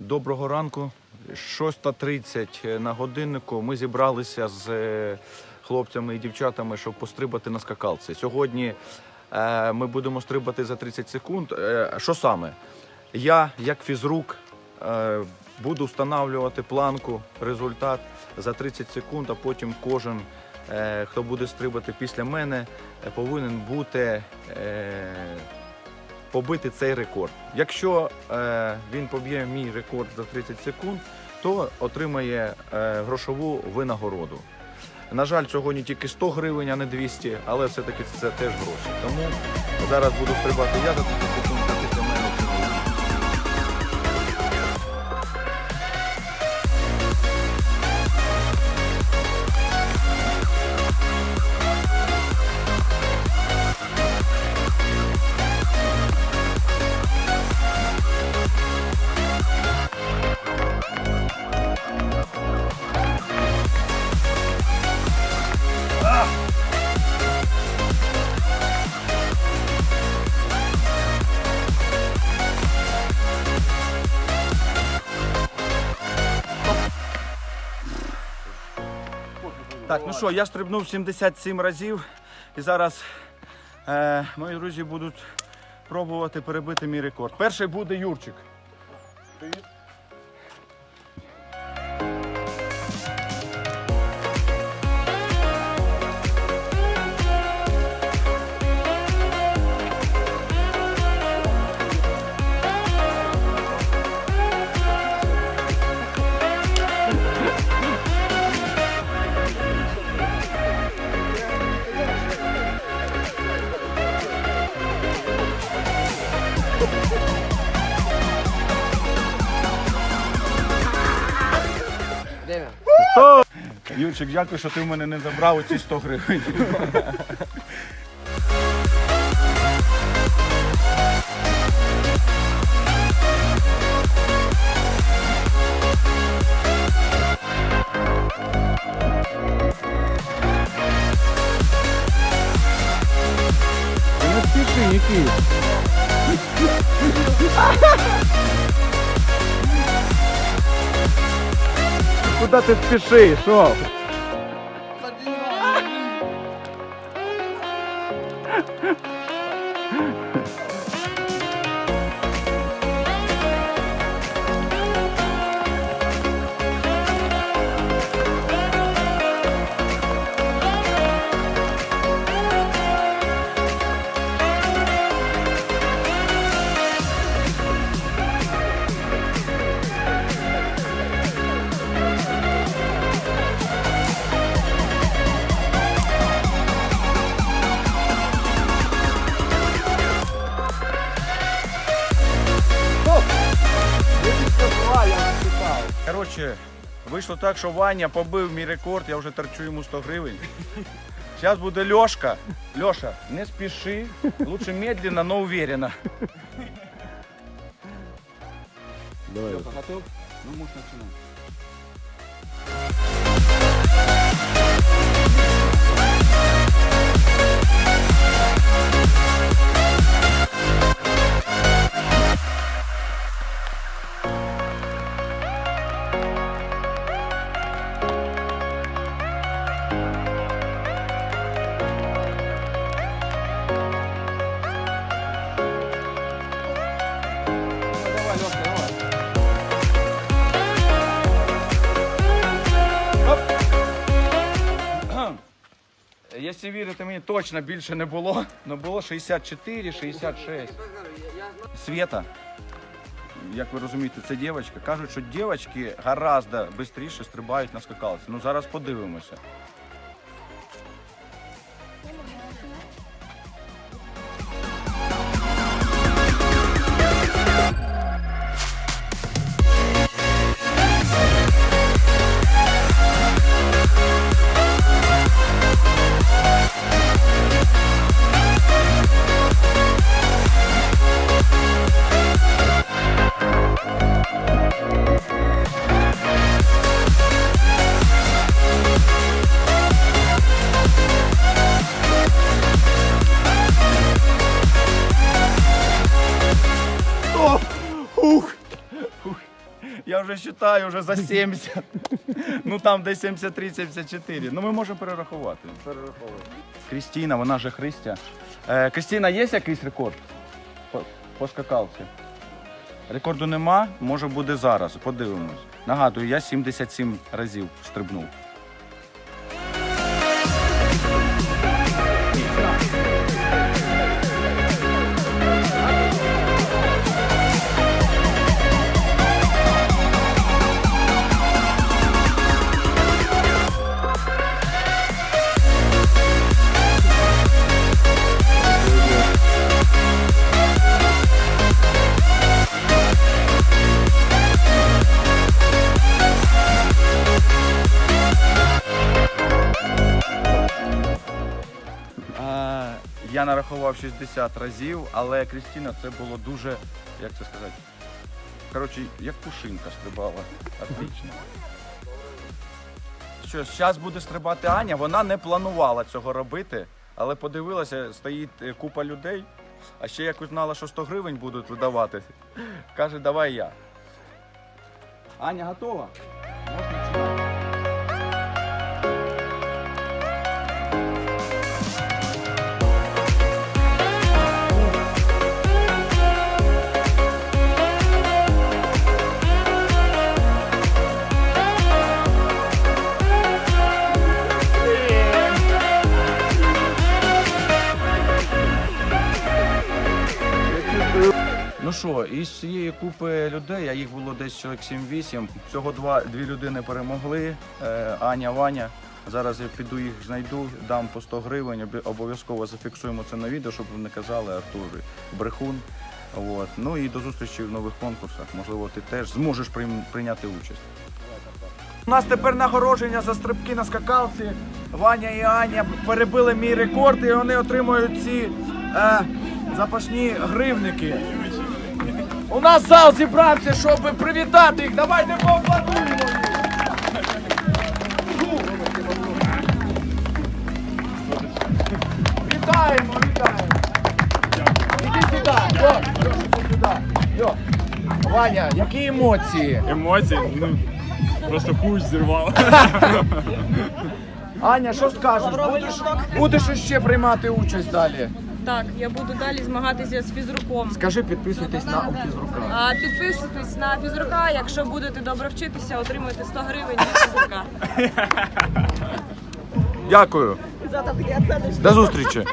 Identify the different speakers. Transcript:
Speaker 1: Доброго ранку. 6.30 на годиннику. Ми зібралися з е, хлопцями і дівчатами, щоб пострибати на скакалці. Сьогодні е, ми будемо стрибати за 30 секунд. Е, що саме? Я, як фізрук, е, буду встановлювати планку, результат за 30 секунд, а потім кожен, е, хто буде стрибати після мене, е, повинен бути. Побити цей рекорд. Якщо е, він поб'є мій рекорд за 30 секунд, то отримає е, грошову винагороду. На жаль, сьогодні тільки 100 гривень, а не 200, але все-таки це теж гроші. Тому зараз буду стрибати я за 30 секунд, Так, ну що, я стрибнув 77 разів і зараз е, мої друзі будуть пробувати перебити мій рекорд. Перший буде Юрчик. Юрчик, дякую, що ти в мене не забрав оці 100 гривень. Не спіши, Нікіт. Куда ти спішиш? Що? Коротше, вийшло так, що Ваня побив мій рекорд, я вже торчу йому 100 гривень. Зараз буде Льошка. Льоша, не спіши, лучше медленно, но уверенно.
Speaker 2: Леха, готов? Ну, можешь начинать.
Speaker 1: Якщо вірити мені, точно більше не було. але було 64, 66. Света, як ви розумієте, це дівчинка. Кажуть, що дівчатки гораздо швидше стрибають на скакалці. Ну зараз подивимося. Вже вважаю, вже за 70. Ну там десь 73-74. Ну ми можемо перерахувати. Перераховувати. Крістіна, вона же Христя. Е, Крістіна, є якийсь рекорд по, по скакалці? Рекорду нема, може буде зараз. Подивимось. Нагадую, я 77 разів стрибнув. Нарахував 60 разів, але Крістіна це було дуже, як це сказати, коротше, як пушинка стрибала. Отлично. Що, зараз буде стрибати Аня, вона не планувала цього робити, але подивилася, стоїть е, купа людей, а ще як узнала, що 100 гривень будуть видавати. Каже, давай я. Аня готова? Ну що, із цієї купи людей, а їх було десь чоловік 7-8, всього два, дві людини перемогли. Е, Аня, Ваня. Зараз я піду їх знайду, дам по 100 гривень, обов'язково зафіксуємо це на відео, щоб не казали Артур брехун. От. Ну і до зустрічі в нових конкурсах. Можливо, ти теж зможеш прийняти участь. У нас тепер нагородження за стрибки на скакалці. Ваня і Аня перебили мій рекорд і вони отримують ці е, запашні гривники. У нас зал зібрався, щоб привітати їх. Давайте поаплодуємо. Вітаємо, вітаємо. Іди сюди. Йо, Йо, іди сюди. Йо. Ваня, які емоції?
Speaker 3: Емоції, ну просто хуй зірвало.
Speaker 1: Аня, що скажеш? Будеш, будеш ще приймати участь далі.
Speaker 4: Так, я буду далі змагатися з фізруком.
Speaker 1: Скажи, підписуйтесь на фізрука.
Speaker 4: А підписуйтесь на фізрука. Якщо будете добре вчитися, отримуєте 100 гривень від фізрука.
Speaker 1: Дякую. До зустрічі.